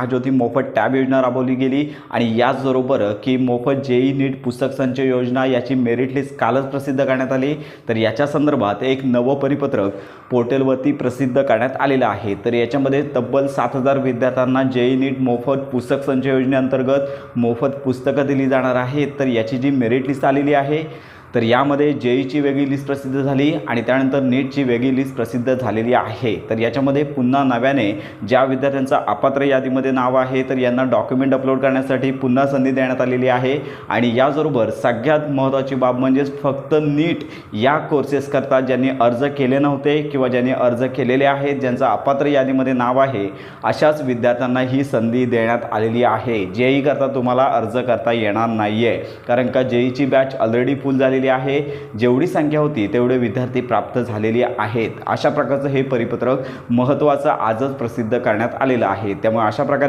महाज्योती मोफत टॅब योजना राबवली गेली आणि याचबरोबर की मोफत जेई नीट पुस्तक संचय योजना याची मेरिट लिस्ट कालच प्रसिद्ध करण्यात आली. तर याच्या संदर्भात एक नवं परिपत्रक पोर्टलवरती प्रसिद्ध करण्यात आलेलं आहे. तर याच्यामध्ये तब्बल सात हजार विद्यार्थ्यांना जेई नीट मोफत पुस्तक संचय योजनेअंतर्गत मोफत पुस्तकं दिली जाणार आहेत. तर याची जी मेरिट लिस्ट आलेली आहे तर यामध्ये जेईची वेगळी लिस्ट प्रसिद्ध झाली आणि त्यानंतर नीटची वेगळी लिस्ट प्रसिद्ध झालेली आहे. तर याच्यामध्ये पुन्हा नव्याने ज्या विद्यार्थ्यांचं अपात्र यादीमध्ये नाव आहे तर यांना डॉक्युमेंट अपलोड करण्यासाठी पुन्हा संधी देण्यात आलेली आहे. आणि याचबरोबर सगळ्यात महत्त्वाची बाब म्हणजेच फक्त नीट या कोर्सेसकरता ज्यांनी अर्ज केले नव्हते किंवा ज्यांनी अर्ज केलेले आहेत ज्यांचं अपात्र यादीमध्ये नाव आहे अशाच विद्यार्थ्यांना ही संधी देण्यात आलेली आहे. जेई करता तुम्हाला अर्ज करता येणार नाही आहे कारण का जेईची बॅच ऑलरेडी फुल झाली झालेली आहे. जेवढी संख्या होती तेवढे विद्यार्थी प्राप्त झालेली आहेत. अशा प्रकारचं हे परिपत्रक महत्त्वाचं आजच प्रसिद्ध करण्यात आलेलं आहे. त्यामुळे अशा प्रकारे